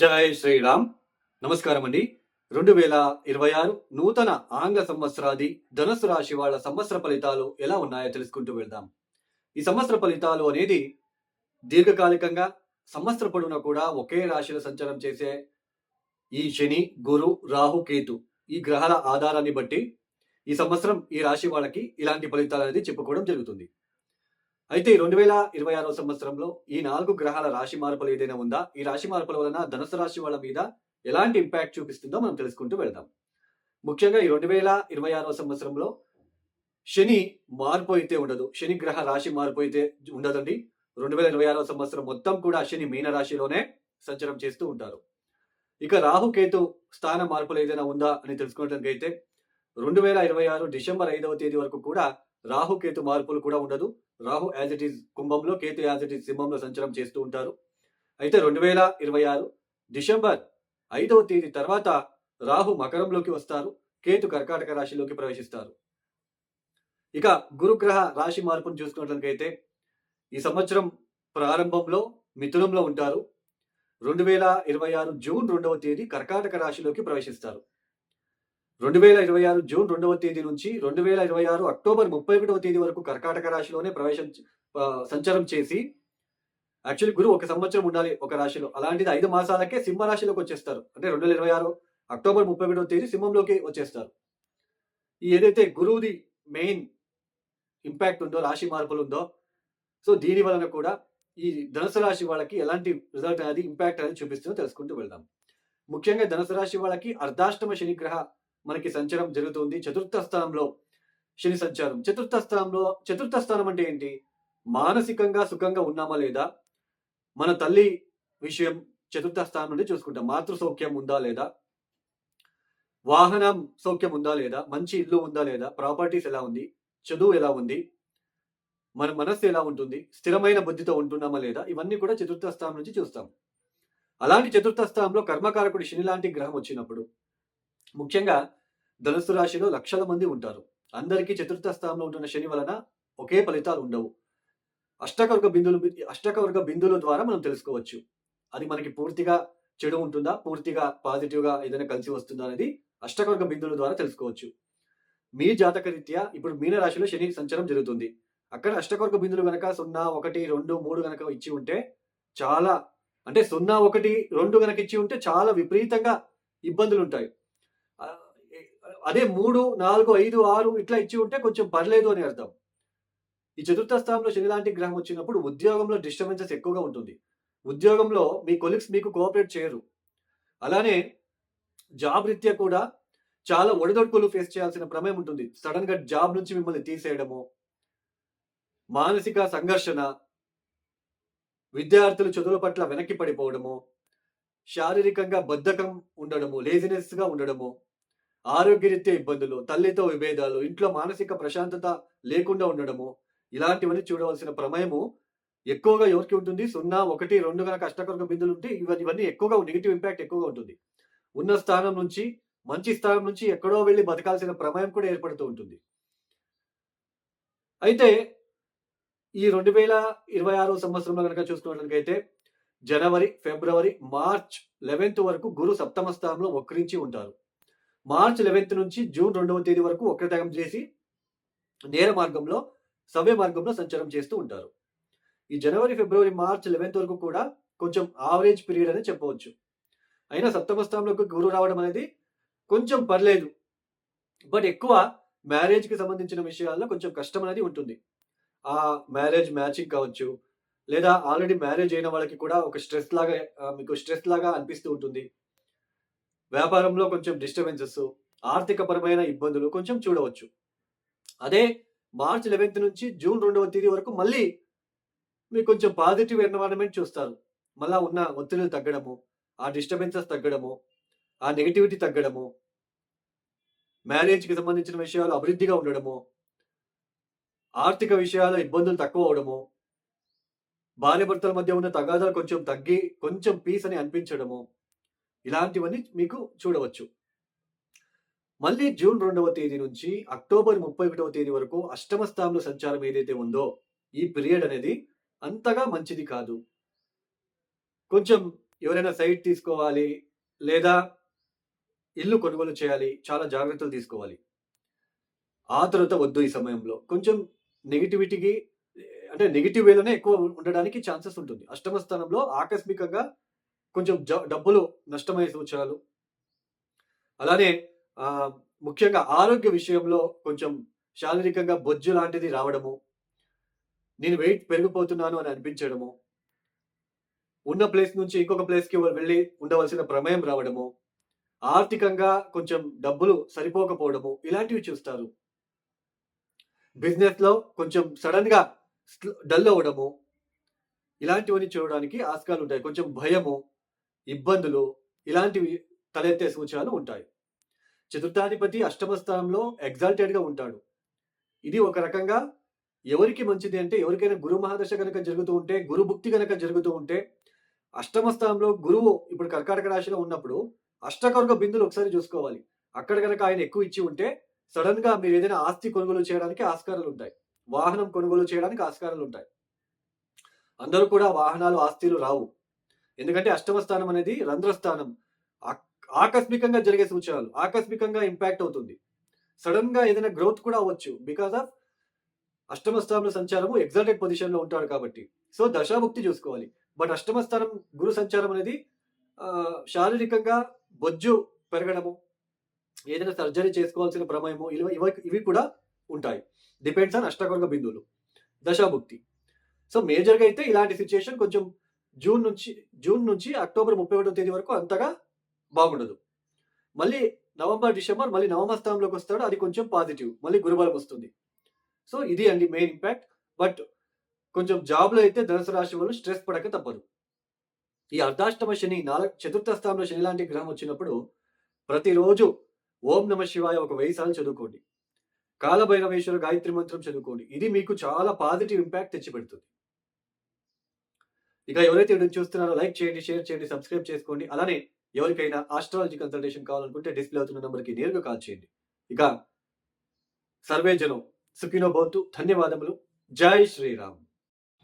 జై శ్రీరామ్. నమస్కారం అండి రెండు వేల ఇరవై ఆరు నూతన ఆంగ్ల సంవత్సరాది ధనుసు రాశి వాళ్ళ సంవత్సర ఫలితాలు ఎలా ఉన్నాయో తెలుసుకుంటూ వెళ్దాం. ఈ సంవత్సర ఫలితాలు అనేది దీర్ఘకాలికంగా సంవత్సర పొడవునా కూడా ఒకే రాశిలో సంచారం చేసే ఈ శని గురు రాహు కేతు ఈ గ్రహాల ఆధారాన్ని బట్టి ఈ సంవత్సరం ఈ రాశి వాళ్ళకి ఇలాంటి ఫలితాలు అనేది చెప్పుకోవడం జరుగుతుంది. అయితే రెండు వేల ఇరవై ఆరో సంవత్సరంలో ఈ నాలుగు గ్రహాల రాశి మార్పులు ఏదైనా ఉందా? ఈ రాశి మార్పుల వలన ధనుసు రాశి వాళ్ళ మీద ఎలాంటి ఇంపాక్ట్ చూపిస్తుందో మనం తెలుసుకుంటూ వెళ్దాం. ముఖ్యంగా ఈ రెండు వేల ఇరవై ఆరో సంవత్సరంలో శని మార్పు అయితే ఉండదు. శని గ్రహ రాశి మార్పు అయితే ఉండదండి. రెండు వేల ఇరవై ఆరో సంవత్సరం మొత్తం కూడా శని మీన రాశిలోనే సంచారం చేస్తూ ఉంటారు. ఇక రాహుకేతు స్థాన మార్పులు ఏదైనా ఉందా అని తెలుసుకున్నట్లయితే రెండు వేల ఇరవై ఆరు డిసెంబర్ ఐదవ తేదీ వరకు కూడా రాహుకేతు మార్పులు కూడా ఉండదు. రాహు యాజ్ ఇట్ ఈస్ కుంభంలో కేతు యాజ్ ఇట్ ఈస్ సింహంలో సంచారం చేస్తూ ఉంటారు. అయితే రెండు వేల ఇరవై ఆరు డిసెంబర్ ఐదవ తేదీ తర్వాత రాహు మకరంలోకి వస్తారు. కేతు కర్కాటక రాశిలోకి ప్రవేశిస్తారు. ఇక గురుగ్రహ రాశి మార్పును చూసుకున్నట్లయితే ఈ సంవత్సరం ప్రారంభంలో మిథునంలో ఉంటారు. రెండు వేల ఇరవై ఆరు జూన్ రెండవ తేదీ కర్కాటక రాశిలోకి ప్రవేశిస్తారు. రెండు వేల ఇరవై ఆరు జూన్ రెండవ తేదీ నుంచి రెండు వేల ఇరవై ఆరు అక్టోబర్ ముప్పై ఒకటవ తేదీ వరకు కర్కాటక రాశిలోనే ప్రవేశం సంచారం చేసి యాక్చువల్లీ గురువు ఒక సంవత్సరం ఉండాలి ఒక రాశిలో. అలాంటిది ఐదు మాసాలకే సింహ రాశిలోకి వచ్చేస్తారు. అంటే రెండు వేల ఇరవై ఆరు అక్టోబర్ ముప్పై ఒకటవ తేదీ సింహంలోకి వచ్చేస్తారు. ఈ ఏదైతే గురువుది మెయిన్ ఇంపాక్ట్ ఉందో రాశి మార్పులు ఉందో సో దీని వలన కూడా ఈ ధనుసు రాశి వాళ్ళకి ఎలాంటి రిజల్ట్ అనేది ఇంపాక్ట్ అనేది చూపిస్తుందో తెలుసుకుంటూ వెళ్దాం. ముఖ్యంగా ధనుసు రాశి వాళ్ళకి అర్ధాష్టమ శనిగ్రహ మనకి సంచారం జరుగుతుంది. చతుర్థ స్థానంలో శని సంచారం. చతుర్థ స్థానంలో చతుర్థ స్థానం అంటే ఏంటి? మానసికంగా సుఖంగా ఉన్నామా లేదా? మన తల్లి విషయం చతుర్థ స్థానం నుండి చూసుకుంటాం. మాతృ సౌఖ్యం ఉందా లేదా? వాహనం సౌఖ్యం ఉందా లేదా? మంచి ఇల్లు ఉందా లేదా? ప్రాపర్టీస్ ఎలా ఉంది? చదువు ఎలా ఉంది? మన మనస్సు ఎలా ఉంటుంది? స్థిరమైన బుద్ధితో ఉంటున్నామా లేదా? ఇవన్నీ కూడా చతుర్థ స్థానం నుంచి చూస్తాం. అలాంటి చతుర్థ స్థానంలో కర్మకారకుడు శని లాంటి గ్రహం వచ్చినప్పుడు ముఖ్యంగా ధనుసు రాశిలో లక్షల మంది ఉంటారు. అందరికీ చతుర్థ స్థానంలో ఉంటున్న శని వలన ఒకే ఫలితాలు ఉండవు. అష్టకవర్గ బిందులు అష్టకవర్గ బిందువుల ద్వారా మనం తెలుసుకోవచ్చు. అది మనకి పూర్తిగా చెడు ఉంటుందా పూర్తిగా పాజిటివ్గా ఏదైనా కలిసి వస్తుందా అనేది అష్టకవర్గ బిందువుల ద్వారా తెలుసుకోవచ్చు. మీ జాతక రీత్యా ఇప్పుడు మీన రాశిలో శని సంచారం జరుగుతుంది. అక్కడ అష్టకవర్గ బిందులు కనుక సున్నా ఒకటి రెండు మూడు కనుక ఇచ్చి ఉంటే చాలా అంటే సున్నా ఒకటి రెండు కనుక ఇచ్చి ఉంటే చాలా విపరీతంగా ఇబ్బందులు ఉంటాయి. అదే మూడు నాలుగు ఐదు ఆరు ఇట్లా ఇచ్చి ఉంటే కొంచెం పర్లేదు అని అర్థం. ఈ చతుర్థ స్థానంలో శని లాంటి గ్రహం వచ్చినప్పుడు ఉద్యోగంలో డిస్టర్బెన్సెస్ ఎక్కువగా ఉంటుంది. ఉద్యోగంలో మీ కొలీగ్స్ మీకు కోఆపరేట్ చేయరు. అలానే జాబ్ రీత్యా కూడా చాలా ఒడిదొడుకులు ఫేస్ చేయాల్సిన ప్రమేయం ఉంటుంది. సడన్గా జాబ్ నుంచి మిమ్మల్ని తీసేయడము మానసిక సంఘర్షణ విద్యార్థులు చదువుల పట్ల వెనక్కి పడిపోవడము శారీరకంగా బద్ధకం ఉండడము లేజినెస్గా ఉండడము ఆరోగ్యరీత్యా ఇబ్బందులు తల్లితో విభేదాలు ఇంట్లో మానసిక ప్రశాంతత లేకుండా ఉండడము ఇలాంటివన్నీ చూడవలసిన ప్రమేయము ఎక్కువగా ఎవరికి ఉంటుంది? సున్నా ఒకటి రెండు గనక అష్టకర్క బిందులు ఉంటే ఇవన్నీ ఇవన్నీ ఎక్కువగా నెగిటివ్ ఇంపాక్ట్ ఎక్కువగా ఉంటుంది. ఉన్న స్థానం నుంచి మంచి స్థానం నుంచి ఎక్కడో వెళ్ళి బతకాల్సిన ప్రమేయం కూడా ఏర్పడుతూ ఉంటుంది. అయితే ఈ రెండు వేల ఇరవై ఆరో సంవత్సరంలో కనుక చూసుకున్నట్లయితే జనవరి ఫిబ్రవరి మార్చ్ లెవెన్త్ వరకు గురు సప్తమ స్థానంలో వక్రించి ఉంటారు. మార్చ్ లెవెన్త్ నుంచి జూన్ రెండవ తేదీ వరకు వక్రతగం చేసి నేర మార్గంలో సవ్య మార్గంలో సంచారం చేస్తూ ఉంటారు. ఈ జనవరి ఫిబ్రవరి మార్చ్ లెవెన్త్ వరకు కూడా కొంచెం ఆవరేజ్ పీరియడ్ అని చెప్పవచ్చు. అయినా సప్తమ స్థానంలోకి గురువు రావడం అనేది కొంచెం పర్లేదు. బట్ ఎక్కువ మ్యారేజ్కి సంబంధించిన విషయాల్లో కొంచెం కష్టం అనేది ఉంటుంది. ఆ మ్యారేజ్ మ్యాచింగ్ కావచ్చు లేదా ఆల్రెడీ మ్యారేజ్ అయిన వాళ్ళకి కూడా ఒక స్ట్రెస్ లాగా మీకు స్ట్రెస్ లాగా అనిపిస్తూ ఉంటుంది. వ్యాపారంలో కొంచెం డిస్టర్బెన్సెస్ ఆర్థిక పరమైన ఇబ్బందులు కొంచెం చూడవచ్చు. అదే మార్చ్ లెవెన్త్ నుంచి జూన్ రెండవ తేదీ వరకు మళ్ళీ మీరు కొంచెం పాజిటివ్ ఎన్వైరన్మెంట్ చూస్తారు. మళ్ళా ఉన్న ఒత్తిడులు తగ్గడము ఆ డిస్టర్బెన్సెస్ తగ్గడము ఆ నెగిటివిటీ తగ్గడము మ్యారేజ్కి సంబంధించిన విషయాలు అభివృద్ధిగా ఉండడము ఆర్థిక విషయాల ఇబ్బందులు తక్కువ అవడము భార్యాభర్తల మధ్య ఉన్న తగాదాలు కొంచెం తగ్గి కొంచెం పీస్ అని అనిపించడము ఇలాంటివన్నీ మీకు చూడవచ్చు. మళ్ళీ జూన్ రెండవ తేదీ నుంచి అక్టోబర్ ముప్పై ఒకటవ తేదీ వరకు అష్టమ స్థానంలో సంచారం ఏదైతే ఉందో ఈ పీరియడ్ అనేది అంతగా మంచిది కాదు. కొంచెం ఎవరైనా సైట్ తీసుకోవాలి లేదా ఇల్లు కొనుగోలు చేయాలి చాలా జాగ్రత్తలు తీసుకోవాలి. ఆతురత వద్దు ఈ సమయంలో. కొంచెం నెగిటివిటీకి అంటే నెగిటివ్ వేలోనే ఎక్కువ ఉండడానికి ఛాన్సెస్ ఉంటుంది. అష్టమ స్థానంలో ఆకస్మికంగా కొంచెం జ- డబ్బులు నష్టమయ్యే సూచనలు అలానే ముఖ్యంగా ఆరోగ్య విషయంలో కొంచెం శారీరకంగా బొజ్జు లాంటిది రావడము నేను వెయిట్ పెరిగిపోతున్నాను అని అనిపించడము ఉన్న ప్లేస్ నుంచి ఇంకొక ప్లేస్కి వెళ్ళి ఉండవలసిన ప్రమేయం రావడము ఆర్థికంగా కొంచెం డబ్బులు సరిపోకపోవడము ఇలాంటివి చూస్తారు. బిజినెస్లో కొంచెం సడన్గా డల్ అవ్వడము ఇలాంటివన్నీ చూడడానికి ఆస్కారాలు ఉంటాయి కొంచెం భయము ఇబ్బందులు ఇలాంటివి తలెత్తే సూచనలు ఉంటాయి. చతుర్థాధిపతి అష్టమ స్థానంలో ఎగ్జాల్టెడ్గా ఉంటాడు. ఇది ఒక రకంగా ఎవరికి మంచిది అంటే ఎవరికైనా గురు మహాదశ కనుక జరుగుతూ ఉంటే గురు భుక్తి కనుక జరుగుతూ ఉంటే అష్టమ స్థానంలో గురువు ఇప్పుడు కర్కాటక రాశిలో ఉన్నప్పుడు అష్టకర్గ బిందులు ఒకసారి చూసుకోవాలి. అక్కడ కనుక ఆయన ఎక్కువ ఇచ్చి ఉంటే సడన్గా మీరు ఏదైనా ఆస్తి కొనుగోలు చేయడానికి ఆస్కారాలు ఉంటాయి. వాహనం కొనుగోలు చేయడానికి ఆస్కారాలు ఉంటాయి. అందరూ కూడా వాహనాలు ఆస్తిలు రావు. ఎందుకంటే అష్టమ స్థానం అనేది రంధ్రస్థానం. ఆకస్మికంగా జరిగే సూచనలు ఆకస్మికంగా ఇంపాక్ట్ అవుతుంది. సడన్గా ఏదైనా గ్రోత్ కూడా అవ్వచ్చు. బికాస్ ఆఫ్ అష్టమ స్థానంలో సంచారము ఎగ్జాల్టెడ్ పొజిషన్లో ఉంటాడు కాబట్టి. సో దశాభుక్తి చూసుకోవాలి. బట్ అష్టమ స్థానం గురు సంచారం అనేది శారీరకంగా బొజ్జు పెరగడము ఏదైనా సర్జరీ చేసుకోవాల్సిన ప్రమేయము ఇవి ఇవి- ఇవి కూడా ఉంటాయి. డిపెండ్స్ ఆన్ అష్టకర్గ బిందువులు. దశాభుక్తి. సో మేజర్గా అయితే ఇలాంటి సిచ్యుయేషన్ కొంచెం జూన్ నుంచి జూన్ నుంచి అక్టోబర్ ముప్పై ఒకటో తేదీ వరకు అంతగా బాగుండదు. మళ్ళీ నవంబర్ డిసెంబర్ మళ్ళీ నవమ స్థానంలోకి వస్తాడు. అది కొంచెం పాజిటివ్. మళ్ళీ గురుబలం వస్తుంది. సో ఇది అండి మెయిన్ ఇంపాక్ట్. బట్ కొంచెం జాబ్లో అయితే ధనుసు రాశి వాళ్ళు స్ట్రెస్ పడక తప్పదు. ఈ అర్ధాష్టమ శని నాలుగు చతుర్థ స్థానంలో శని లాంటి గ్రహం వచ్చినప్పుడు ప్రతిరోజు ఓం నమ శివాయ ఒక వెయ్యి సార్లు చదువుకోండి. కాలభైరవేశ్వర గాయత్రి మంత్రం చదువుకోండి. ఇది మీకు చాలా పాజిటివ్ ఇంపాక్ట్ తెచ్చిపెడుతుంది. ఇక ఎవరైతే వీడియో చూస్తున్నారో లైక్ చేయండి షేర్ చేయండి సబ్స్క్రైబ్ చేసుకోండి. అలానే ఎవరికైనా ఆస్ట్రాలజీ కన్సల్టేషన్ కావాలనుకుంటే డిస్ప్లే అవుతున్న నెంబర్కి నేరుగా కాల్ చేయండి. ఇక సర్వే జనం సుఖినో భవంతు ధన్యవాదములు. జై శ్రీరామ్.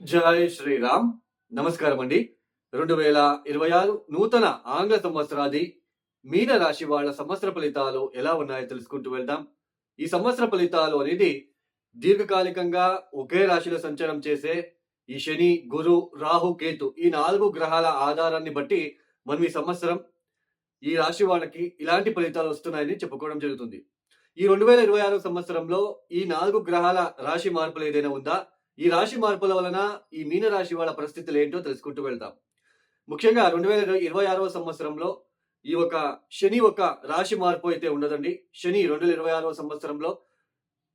జై శ్రీరామ్. నమస్కారం అండి. రెండు వేల ఇరవై ఆరు నూతన ఆంగ్ల సంవత్సరాది మీన రాశి వాళ్ళ సంవత్సర ఫలితాలు ఎలా ఉన్నాయో తెలుసుకుంటూ వెళ్దాం. ఈ సంవత్సర ఫలితాలు అనేది దీర్ఘకాలికంగా ఒకే రాశిలో సంచారం చేసే ఈ శని గురు రాహు కేతు ఈ నాలుగు గ్రహాల ఆధారాన్ని బట్టి మనం ఈ సంవత్సరం ఈ రాశి వాళ్ళకి ఇలాంటి ఫలితాలు వస్తున్నాయని చెప్పుకోవడం జరుగుతుంది. ఈ రెండు వేల ఇరవై ఆరు సంవత్సరంలో ఈ నాలుగు గ్రహాల రాశి మార్పులు ఏదైనా ఉందా? ఈ రాశి మార్పుల వలన ఈ మీన రాశి వాళ్ళ పరిస్థితులు ఏంటో తెలుసుకుంటూ వెళ్దాం. ముఖ్యంగా రెండు వేల ఇరవై ఆరవ సంవత్సరంలో ఈ ఒక శని ఒక రాశి మార్పు అయితే ఉండదండి. శని రెండు వేల ఇరవై ఆరవ సంవత్సరంలో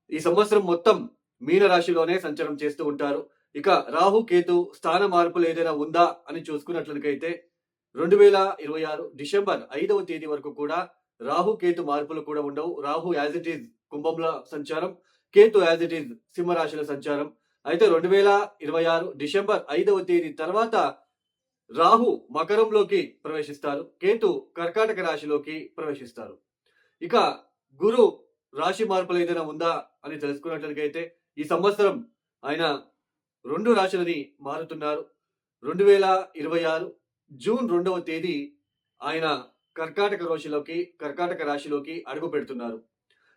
ఈ సంవత్సరం మొత్తం మీన రాశిలోనే సంచారం చేస్తూ ఉంటారు. ఇక రాహు కేతు స్థాన మార్పులు ఏదైనా ఉందా అని చూసుకున్నట్లయితే రెండు వేల ఇరవై ఆరు డిసెంబర్ ఐదవ తేదీ వరకు కూడా రాహు కేతు మార్పులు కూడా ఉండవు. రాహు యాజ్ ఇట్ ఈజ్ కుంభంలో సంచారం కేతు యాజ్ ఇట్ ఈజ్ సింహరాశుల సంచారం. అయితే రెండు వేల ఇరవై ఆరు డిసెంబర్ ఐదవ తేదీ తర్వాత రాహు మకరంలోకి ప్రవేశిస్తారు కేతు కర్కాటక రాశిలోకి ప్రవేశిస్తారు. ఇక గురు రాశి మార్పులు ఏదైనా ఉందా అని తెలుసుకున్నట్లయితే ఈ సంవత్సరం ఆయన రెండు రాశులని మారుతున్నారు. రెండు వేల ఇరవై ఆరు జూన్ రెండవ తేదీ ఆయన కర్కాటక రాశిలోకి కర్కాటక రాశిలోకి అడుగు పెడుతున్నారు.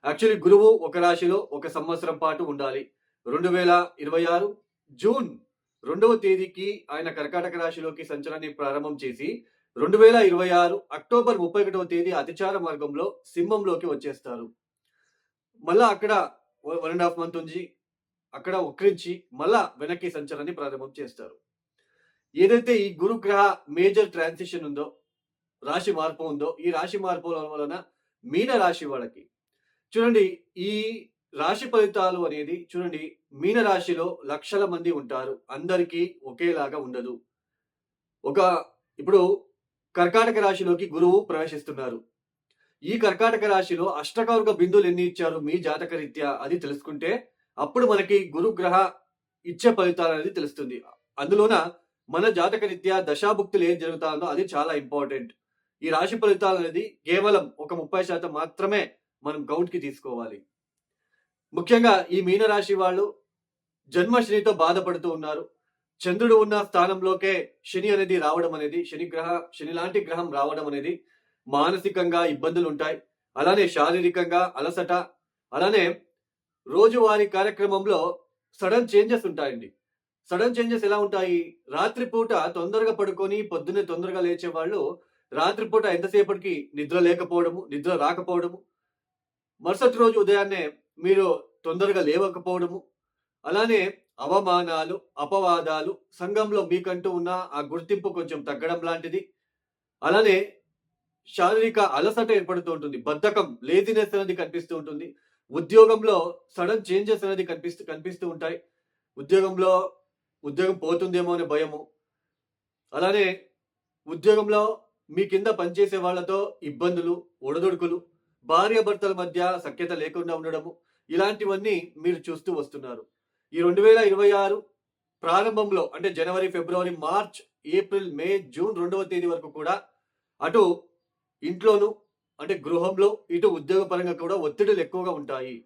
యాక్చువల్లీ గురువు ఒక రాశిలో ఒక సంవత్సరం పాటు ఉండాలి. రెండు వేల ఇరవై ఆరు జూన్ రెండవ తేదీకి ఆయన కర్కాటక రాశిలోకి సంచలనాన్ని ప్రారంభం చేసి రెండు వేల ఇరవై ఆరు అక్టోబర్ ముప్పై ఒకటవ తేదీ అతిచార మార్గంలో సింహంలోకి వచ్చేస్తారు. మళ్ళా అక్కడ వన్ అండ్ హాఫ్ మంత్ ఉంది. అక్కడ ఉక్రించి మళ్ళా వెనక్కి సంచలనాన్ని ప్రారంభం చేస్తారు. ఏదైతే ఈ గురుగ్రహ మేజర్ ట్రాన్సిషన్ ఉందో రాశి మార్పు ఉందో ఈ రాశి మార్పు వలన మీన రాశి వాళ్ళకి. చూడండి ఈ రాశి ఫలితాలు అనేది చూడండి మీన రాశిలో లక్షల మంది ఉంటారు. అందరికీ ఒకేలాగా ఉండదు. ఒక ఇప్పుడు కర్కాటక రాశిలోకి గురువు ప్రవేశిస్తున్నారు. ఈ కర్కాటక రాశిలో అష్టకవర్గ బిందువులు ఎన్ని ఇచ్చారు మీ జాతక రీత్యా అది తెలుసుకుంటే అప్పుడు మనకి గురుగ్రహ ఇచ్చే ఫలితాలు అనేది తెలుస్తుంది. అందులోన మన జాతక రీత్యా దశాభుక్తులు ఏం జరుగుతాయో అది చాలా ఇంపార్టెంట్. ఈ రాశి ఫలితాలు అనేది కేవలం ఒక ముప్పై శాతం మాత్రమే మనం కౌంట్ తీసుకోవాలి. ముఖ్యంగా ఈ మీనరాశి వాళ్ళు జన్మశ్రీతో బాధపడుతూ ఉన్నారు. చంద్రుడు ఉన్న స్థానంలోకే శని అనేది రావడం అనేది శని గ్రహ శని లాంటి గ్రహం రావడం అనేది మానసికంగా ఇబ్బందులు ఉంటాయి అలానే శారీరకంగా అలసట అలానే రోజువారీ కార్యక్రమంలో సడన్ చేంజెస్ ఉంటాయండి. సడన్ చేంజెస్ ఎలా ఉంటాయి? రాత్రిపూట తొందరగా పడుకొని పొద్దున్నే తొందరగా లేచే వాళ్ళు రాత్రిపూట ఎంతసేపటికి నిద్ర లేకపోవడము నిద్ర రాకపోవడము మరుసటి రోజు ఉదయాన్నే మీరు తొందరగా లేవకపోవడము అలానే అవమానాలు అపవాదాలు సంఘంలో మీకంటూ ఉన్న ఆ గుర్తింపు కొంచెం తగ్గడం లాంటిది. అలానే శారీరక అలసట ఏర్పడుతూ ఉంటుంది. బద్ధకం లేజినెస్ అనేది కనిపిస్తూ ఉంటుంది. ఉద్యోగంలో సడన్ చేంజెస్ అనేది కనిపిస్తూ కనిపిస్తూ ఉంటాయి. ఉద్యోగంలో ఉద్యోగం పోతుందేమో అనే భయము. అలానే ఉద్యోగంలో మీ కింద పనిచేసే వాళ్ళతో ఇబ్బందులు ఒడదొడుకులు భార్యాభర్తల మధ్య సఖ్యత లేకుండా ఉండడము ఇలాంటివన్నీ మీరు చూస్తూ వస్తున్నారు. ఈ రెండు వేల ఇరవై ఆరు ప్రారంభంలో అంటే జనవరి ఫిబ్రవరి మార్చ్ ఏప్రిల్ మే జూన్ రెండవ తేదీ వరకు కూడా అటు ఇంట్లోనూ అంటే గృహంలో ఇటు ఉద్యోగపరంగా కూడా ఒత్తిడులు ఎక్కువగా ఉంటాయి.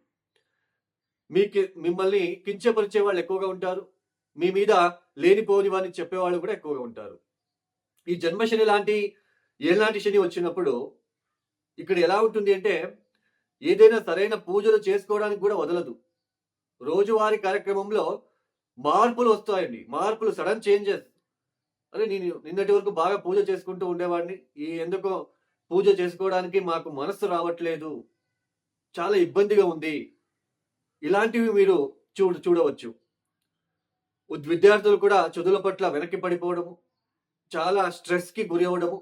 మీకు మిమ్మల్ని కించపరిచే వాళ్ళు ఎక్కువగా ఉంటారు. మీ మీద లేనిపోని వారిని చెప్పేవాళ్ళు కూడా ఎక్కువగా ఉంటారు. ఈ జన్మశని లాంటి ఏలాంటి శని వచ్చినప్పుడు ఇక్కడ ఎలా ఉంటుంది అంటే ఏదైనా సరైన పూజలు చేసుకోవడానికి కూడా వదలదు. రోజువారీ కార్యక్రమంలో మార్పులు వస్తాయండి. మార్పులు సడన్ చేంజెస్. అరే నేను నిన్నటి వరకు బాగా పూజ చేసుకుంటూ ఉండేవాడిని. ఈ ఎందుకో పూజ చేసుకోవడానికి మాకు మనస్సు రావట్లేదు. చాలా ఇబ్బందిగా ఉంది. ఇలాంటివి మీరు చూడ చూడవచ్చు. విద్యార్థులు కూడా చదువుల పట్ల వెనక్కి పడిపోవడము చాలా స్ట్రెస్కి గురి అవ్వడము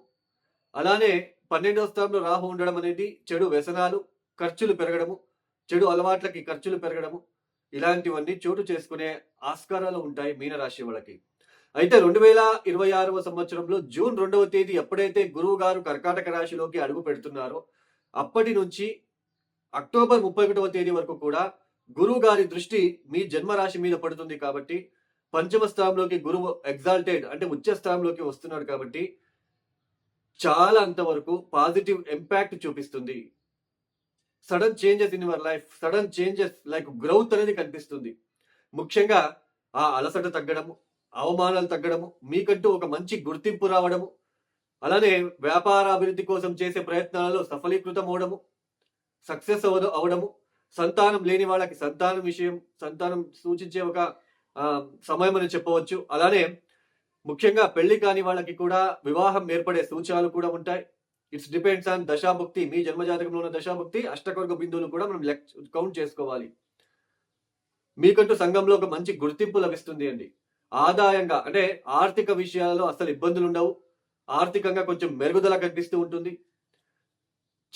అలానే పన్నెండవ స్థానంలో రాహు ఉండడం అనేది చెడు వ్యసనాలు ఖర్చులు పెరగడము చెడు అలవాట్లకి ఖర్చులు పెరగడము ఇలాంటివన్నీ చోటు చేసుకునే ఆస్కారాలు ఉంటాయి మీనరాశి వాళ్ళకి. అయితే రెండు వేల ఇరవై ఆరవ సంవత్సరంలో జూన్ రెండవ తేదీ ఎప్పుడైతే గురువు గారు కర్కాటక రాశిలోకి అడుగు పెడుతున్నారో అప్పటి నుంచి అక్టోబర్ ముప్పై ఒకటవ తేదీ వరకు కూడా గురువు గారి దృష్టి మీ జన్మరాశి మీద పడుతుంది కాబట్టి పంచమ స్థానంలోకి గురువు ఎగ్జాల్టెడ్ అంటే ఉచ్చ స్థానంలోకి వస్తున్నాడు కాబట్టి చాలా అంతవరకు పాజిటివ్ ఇంపాక్ట్ చూపిస్తుంది. Sudden changes in your life sudden changes like growth అనేది కనిపిస్తుంది. ముఖ్యంగా ఆ అలసట తగ్గడము అవమానాలు తగ్గడము మీకంటూ ఒక మంచి గుర్తింపు రావడము అలానే వ్యాపార అభివృద్ధి కోసం చేసే ప్రయత్నాలలో సఫలీకృతం అవడము సక్సెస్ అవడము సంతానం లేని వాళ్ళకి సంతానం విషయం సంతానం సూచించే ఒక సమయం అని చెప్పవచ్చు. అలానే ముఖ్యంగా పెళ్ళి కాని వాళ్ళకి కూడా వివాహం ఏర్పడే సూచనలు కూడా ఉంటాయి. ఇట్స్ డిపెండ్స్ ఆన్ దశాభుక్తి మీ జన్మజాతకంలో ఉన్న దశాభుక్తి అష్టకొర్గ బిందువులు కూడా మనం లెక్ కౌంట్ చేసుకోవాలి. మీకంటూ సంఘంలో ఒక మంచి గుర్తింపు లభిస్తుంది అండి. ఆదాయంగా అంటే ఆర్థిక విషయాలలో అసలు ఇబ్బందులు ఉండవు. ఆర్థికంగా కొంచెం మెరుగుదల కనిపిస్తూ ఉంటుంది.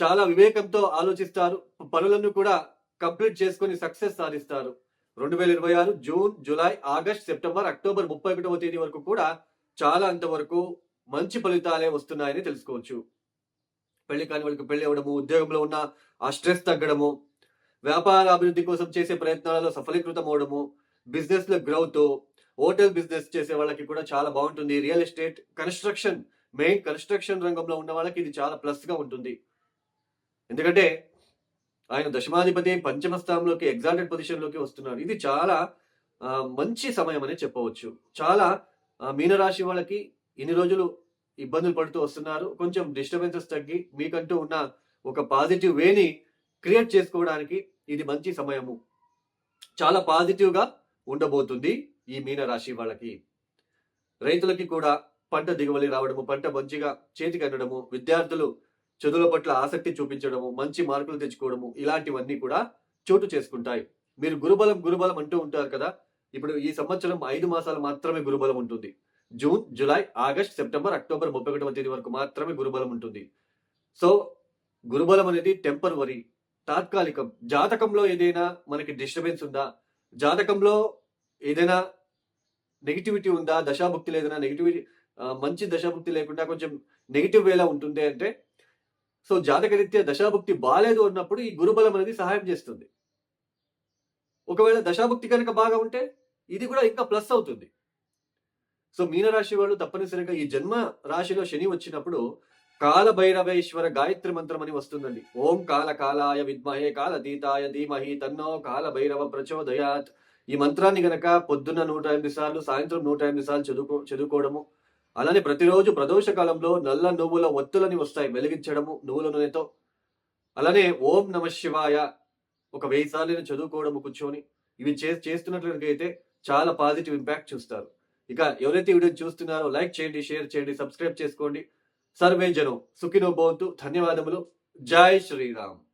చాలా వివేకంతో ఆలోచిస్తారు. పనులను కూడా కంప్లీట్ చేసుకొని సక్సెస్ సాధిస్తారు. రెండు వేల ఇరవై ఆరు June July August September October ముప్పై ఒకటవ తేదీ వరకు కూడా చాలా అంతవరకు మంచి ఫలితాలే వస్తున్నాయని తెలుసుకోవచ్చు. పెళ్ళి కాని వాళ్ళకి పెళ్ళి అవ్వడము ఉద్యోగంలో ఉన్న ఆ స్ట్రెస్ తగ్గడము వ్యాపార అభివృద్ధి కోసం చేసే ప్రయత్నాలలో సఫలీకృతం అవడము బిజినెస్లో గ్రోత్ హోటల్ బిజినెస్ చేసే వాళ్ళకి కూడా చాలా బాగుంటుంది. Real estate construction main construction రంగంలో ఉన్న వాళ్ళకి ఇది చాలా ప్లస్గా ఉంటుంది. ఎందుకంటే ఆయన దశమాధిపతి పంచమ స్థానంలోకి ఎగ్జాల్టెడ్ పొజిషన్లోకి వస్తున్నారు. ఇది చాలా మంచి సమయం అని చెప్పవచ్చు. చాలా మీనరాశి వాళ్ళకి ఇన్ని రోజులు ఇబ్బందులు పడుతూ వస్తున్నారు. కొంచెం డిస్టర్బెన్సెస్ తగ్గి మీకంటూ ఉన్న ఒక పాజిటివ్ వేని క్రియేట్ చేసుకోవడానికి ఇది మంచి సమయము. చాలా పాజిటివ్గా ఉండబోతుంది. ఈ మీనరాశి వాళ్ళకి. రైతులకి కూడా పంట దిగుబడి రావడము పంట మంచిగా చేతికి అందడము విద్యార్థులు చదువుల పట్ల ఆసక్తి చూపించడము మంచి మార్కులు తెచ్చుకోవడము ఇలాంటివన్నీ కూడా చోటు చేసుకుంటాయి. మీరు గురుబలం గురుబలం అంటూ ఉంటారు కదా. ఇప్పుడు ఈ సంవత్సరం ఐదు మాసాలు మాత్రమే గురుబలం ఉంటుంది. June July August September October ముప్పై ఒకటవ తేదీ వరకు మాత్రమే గురుబలం ఉంటుంది. సో గురుబలం అనేది టెంపరవరీ తాత్కాలికం. జాతకంలో ఏదైనా మనకి డిస్టర్బెన్స్ ఉందా? జాతకంలో ఏదైనా నెగిటివిటీ ఉందా? దశాభుక్తి ఏదైనా నెగిటివిటీ మంచి దశాభుక్తి లేకుండా కొంచెం నెగిటివ్ వేలా ఉంటుంది అంటే సో జాతకరీత్యా దశాభుక్తి బాలేదు అన్నప్పుడు ఈ గురుబలం అనేది సహాయం చేస్తుంది. ఒకవేళ దశాభుక్తి కనుక బాగా ఉంటే ఇది కూడా ఇంకా ప్లస్ అవుతుంది. సో మీనరాశి వాళ్ళు తప్పనిసరిగా ఈ జన్మ రాశిలో శని వచ్చినప్పుడు కాల భైరవేశ్వర గాయత్రి మంత్రం అని వస్తుందండి. ఓం కాల కాలాయ విద్మహే కాల దీతాయ ధీమహి తన్నో కాల భైరవ ప్రచోదయాత్. ఈ మంత్రాన్ని గనక పొద్దున్న నూట ఎనిమిది సార్లు సాయంత్రం నూట ఎనిమిది సార్లు చదువుకో చదువుకోవడము. అలానే ప్రతిరోజు ప్రదోష కాలంలో నల్ల నువ్వుల ఒత్తులని వస్తాయి వెలిగించడము నువ్వుల నూనెతో. అలానే ఓం నమ శివాయ ఒక వెయ్యి సార్లు చదువుకోవడము కూర్చొని. ఇవి చే చేస్తున్నట్లయితే చాలా పాజిటివ్ ఇంపాక్ట్ చూస్తారు. ఇక ఎవరైతే వీడియో చూస్తున్నారో లైక్ చేయండి షేర్ చేయండి సబ్స్క్రైబ్ చేసుకోండి. సర్వే జనం సుఖినో భవంతు. ధన్యవాదములు. జై శ్రీరామ్.